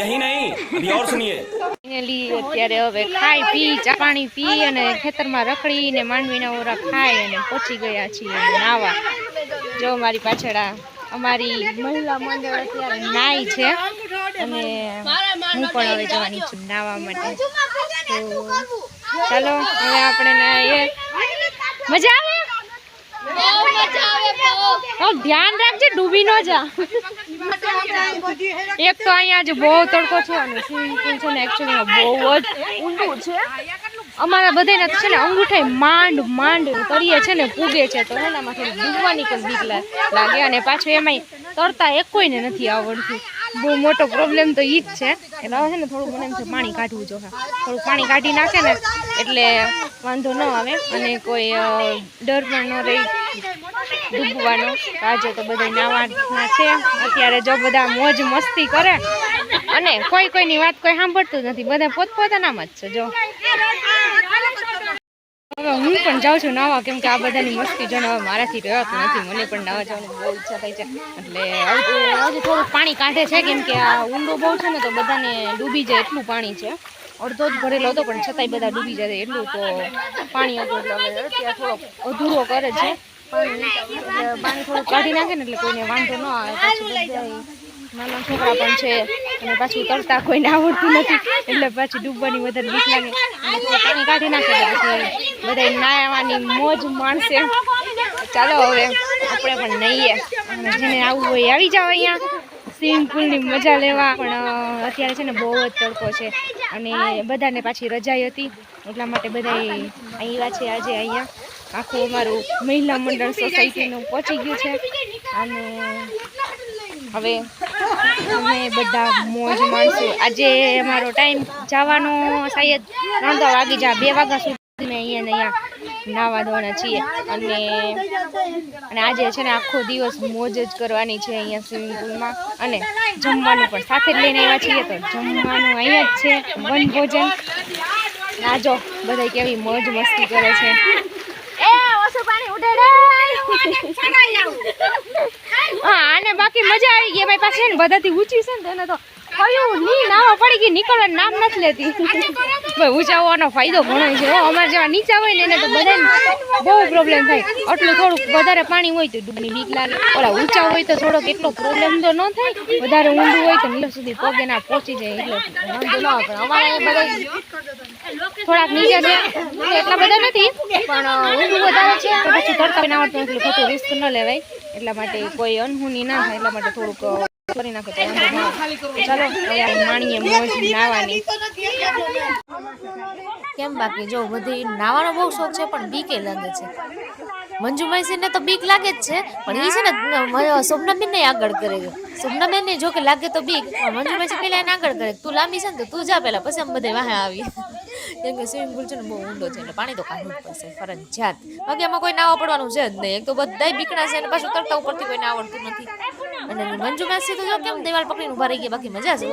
यही नहीं अभी और सुनिए ફાઇનલી અત્યારે હવે ખાઈ પી ચા પાણી પી અને ખેતરમાં રખડીને માંડવીના ઓરા ખાઈ અને પહોંચી ગયા છીએ નાવા જો મારી પાછળ આ અમારી મહિલા મંડળ અત્યારે નાઈ છે અને હું પણ હવે જવાની છું નાવા માટે તો ચાલો હવે આપણે નાહીએ મજા આવે હા, ધ્યાન રાખજે, ડૂબી ન જા. એક તો અહીંયા જ બહુ તડકો છે અને સ્વિમિંગ પુલ છે ને એકચ્યુઅલી બહુ જ ઊંડું છે. અમારા બધાને છે ને અંગૂઠાઈ માંડ માંડ કરીએ છે ને, પૂગે છે. તો એનામાંથી ડૂબવાની પણ બીક લાગે અને પાછું એમાંય તરતા એક કોઈને નથી આવડતું. બહુ મોટો પ્રોબ્લેમ તો ઈ જ છે. એટલે હવે છે ને થોડું મને એમ છે પાણી કાઢવું જોઈએ થોડું પાણી કાઢી નાખે ને, એટલે વાંધો ન આવે. અને કોઈ ડર પણ ન રહી. ડૂબવાનો. આજે તો બધા નાવાના છે. અત્યારે જો બધા મોજ મસ્તી કરે. અને કોઈ કોઈની વાત કોઈ સાંભળતું નથી. બધા પોતપોતાનામાં જ છે, જો. હવે હું પણ જાઉં છું નાવા, કેમ કે આ બધાની મસ્તી જો હવે મારાથી રહેવાતું નથી. મને પણ નાવા જવાની બહુ ઈચ્છા થાય છે. એટલે હજી થોડુંક પાણી કાઢે છે, કેમ કે આ ઊંડો બહુ છે ને, તો બધાને ડૂબી જાય એટલું પાણી છે. અડધો જ ભરેલો હતો, પણ છતાંય બધા ડૂબી જાય એટલું, તો પાણી હતું એટલે અત્યારે થોડો અધૂરો કરે છે. પાણી થોડું કાઢી નાખે ને એટલે કોઈને વાંધો ન આવે, પાછું નાના છોકરા પણ છે અને પાછું તરતા કોઈને આવડતું નથી, એટલે પાછી ડૂબવાની વધારે બીક લાગે. પાણી કાઢી નાખે પછી બધા નાહવાની મોજ માણશે ચાલો હવે આપણે પણ નહીએ અને જેને આવવું હોય આવી જાવ અહીંયા. સ્વિમિંગ પુલની મજા લેવા. પણ અત્યારે છે ને બહુ જ તડકો છે. અને બધાને પાછી રજાઈ હતી. એટલા માટે બધા આવ્યા છે આજે અહીંયા. આખું અમારું મહિલા મંડળ સોસાયટીનું પહોંચી ગયું છે. અને હવે અમે બધા મોજ માણશું. આજે અમારો ટાઈમ જવાનો શાયદ ત્રણ વાગી જા. બે વાગ્યા સુધી અહીંયા અહીંયા નાવા ધોવાના છીએ. અને અને આજે છે ને આખો દિવસ મોજ જ કરવાની છે અહીંયા સ્વિમિંગ પુલમાં અને જમવાનું પણ સાથે જ લઈને આવ્યા છીએ તો જમવાનું અહીંયા જ છે. વન ભોજન. આ જો બધા કેવી મોજ મસ્તી કરે છે. હા અને બાકી મજા આવી ગઈ. ભાઈ પાસે ને બધાથી ઊંચી છે ને તેને તો કયું ની નાવા પડી ગઈ, નીકળવાનું નામ નથી લેતી. ભાઈ ઊંચા હોવાનો ફાયદો ઘણો છે અમારે જેવા નીચા હોય ને એને તો બધાને બહુ પ્રોબ્લેમ થાય. આટલું થોડુંક વધારે પાણી હોય તો ડૂબની બીક લાગે. ઓલા ઊંચા હોય તો થોડોક એટલો પ્રોબ્લેમ તો ન થાય. વધારે ઊંડું હોય તો નીચે સુધી પગે ના પહોંચી જાય એટલે વાંધો ન આવે. અમારે બધા થોડાક નીચે છે. એટલા બધા નથી, પણ ઊંડું વધારે છે. પછી તડકા આવડતું એટલે ખોટું રિસ્ક ન લેવાય. એટલા માટે કોઈ અનહુની ના થાય, એટલા માટે થોડુંક કરી નાખો, તો ચાલો, હવે માણીએ મોજ નાવાની. કેમ બાકી જો બધી નાવાનો બહુ શોખ છે, પણ બીકે લાગે છે. મંજુમાસીને તો બીક લાગે જ છે, પણ એ છે ને સોમનાબેન ને આગળ કરે છે. સોમનાબેન ને જો કે લાગે તો બીક, પણ મંજુમાસી પેલા એને આગળ કરે. તું લાંબી છે ને તો તું જા પેલા, પછી અમે બધે વાહે આવી કેમ કે સ્વિમિંગ પુલ છે ને બહુ ઊંડો છે, એટલે પાણી તો કાઢવું જ પડશે, ફરજિયાત. બાકી આમાં કોઈ નાવા પડવાનું છે જ નહીં. એક તો બધાય બીકણા છે અને પાછું તરતા ઉપરથી કોઈને આવડતું નથી. અને મંજુ માસી તો જો કેમ દિવાલ પકડીને ઊભા રહી ગયા બાકી મજા છે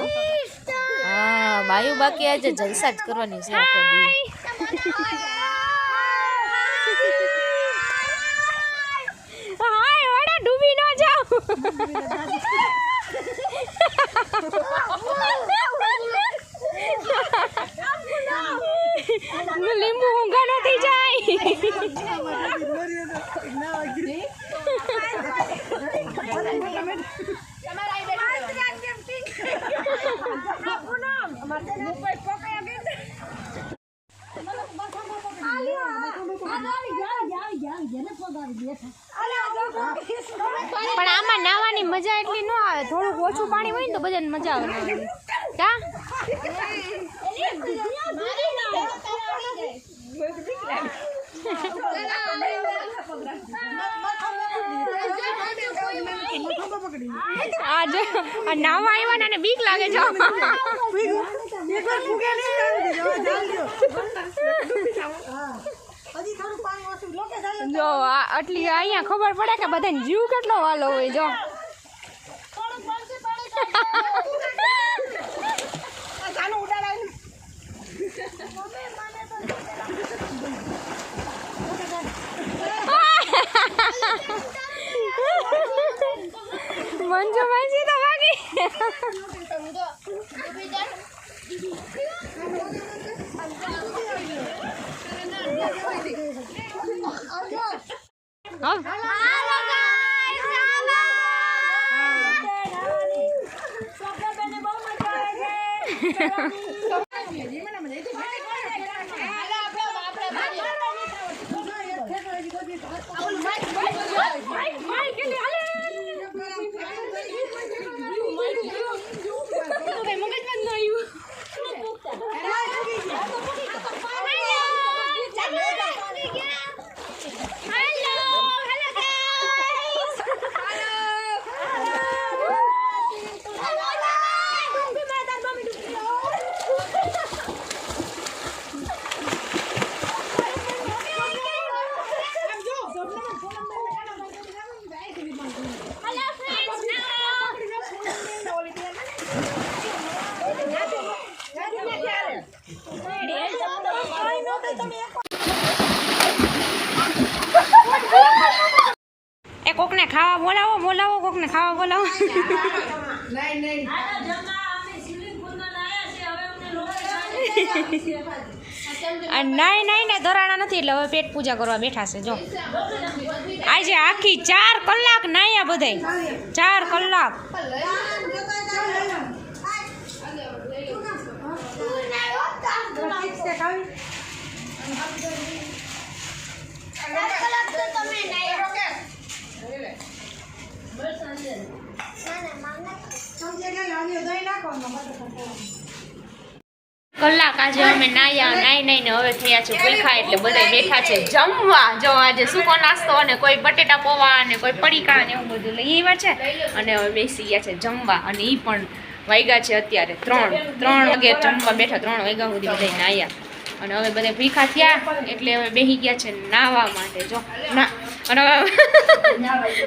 હા. બાયુ બાકી આજે જલસા જ કરવાની છે આખો દી. હાય વડા ડૂબી ન જાઓ લીંબુ ઊંઘા નથી જાય. પણ આમાં નાવાની મજા એટલી ન આવે. થોડુંક ઓછું પાણી હોય ને તો બધાને મજા આવે નાવાની. કા? આ જો, આ નાવા આવ્યા ને બીક લાગે છે જો આટલી અહીંયા ખબર પડે કે બધાને જીવ કેટલો વાલો હોય, જો. મંજુ મંજી તો ભાગી. હા ખાવા બોલાવો બોલાવો, કોકને ખાવા બોલાવો. નાઈ નાઈ ને ધરાણા નથી, એટલે હવે પેટ પૂજા કરવા બેઠા છે, જો. આજે આખી ચાર કલાક નાયા બધાય. ચાર કલાક. કલાક આજે અમે નાયા, નાઈ નાઈને હવે થયા છે ભૂખા એટલે બધા બેઠા છે જમવા. જો આજે સૂકો નાસ્તો અને કોઈ બટેટા પૌવા અને કોઈ પડીકા ને એવું બધું લઈ આવ્યા છે. અને હવે બેસી ગયા છે જમવા. અને એ પણ વાગ્યા છે અત્યારે ત્રણ. ત્રણ વાગે જમવા બેઠા, ત્રણ વાગ્યા સુધી બધા નાયા. અને હવે બધા ભીખા થયા એટલે હવે બેસી ગયા છે નાવા માટે. જો ના અને ભૂલાઈ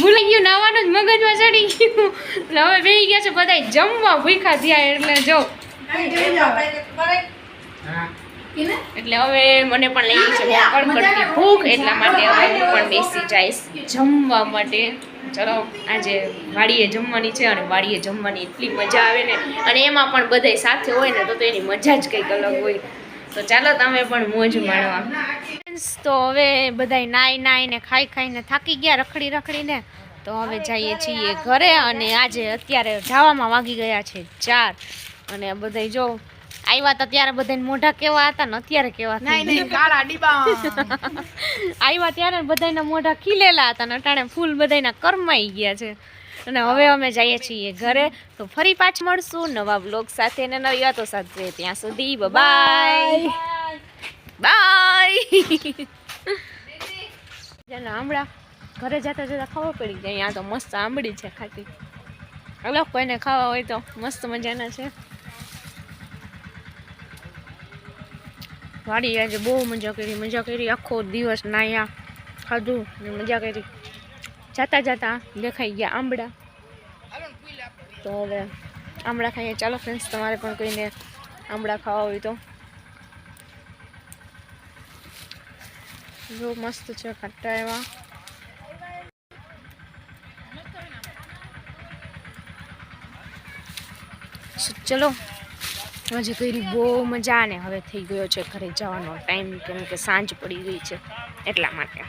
ભૂલી ગયું નાવાનું જ મગજમાં ચડી ગયું. એટલે હવે બેસી ગયા છે બધા જમવા ભૂખા થયા એટલે જો. એટલે હવે મને પણ લઈ છે કડકડતી ભૂખ એટલા માટે હવે હું પણ બેસી જઈશ જમવા માટે. ચલો આજે વાડીએ જમવાની છે અને વાડીએ જમવાની એટલી મજા આવે ને. અને એમાં પણ બધાય સાથે હોય ને તો તો એની મજા જ કંઈક અલગ હોય. તો ચાલો તમે પણ મોજ માણવા. તો હવે બધાય નાઈ નાઈ ને ખાઈ ખાઈને થાકી ગયા રખડી રખડીને. તો હવે જઈએ છીએ ઘરે અને આજે અત્યારે જવામાં વાગી ગયા છે ચાર. અને બધાય જો આવ્યા હતા ત્યારે બધાને મોઢા કેવા હતા ને અત્યારે કેવા. આવ્યા ત્યારે બધાના મોઢા ખીલેલા હતા ને અટાણે ફૂલ બધાના કરમાઈ ગયા છે. અને હવે અમે જઈએ છીએ ઘરે. તો ફરી પાછ મળશું નવા બ્લોગ સાથે ને નવી વાતો સાથે. ત્યાં સુધી બાય બાય આંબળા ઘરે જતા જતા ખબર પડી જાય અહીંયા તો મસ્ત આંબળી છે ખાટી. હલો, કોઈને ખાવા હોય તો મસ્ત મજાના છે. વાડી આજે બહુ મજા કરી મજા કરી આખો દિવસ નાયા ખાધું મજા કરી. જતા જાતા દેખાઈ ગયા આંબળા. તો હવે આંબળા ખાઈએ. ચાલો ફ્રેન્ડ્સ તમારે પણ કોઈને આંબળા ખાવા હોય તો. જો મસ્ત છે ખાટા એવા. ચલો. હજી કરી બહુ મજા ને હવે થઈ ગયો છે ઘરે જવાનો ટાઈમ કેમ કે સાંજ પડી ગઈ છે એટલા માટે.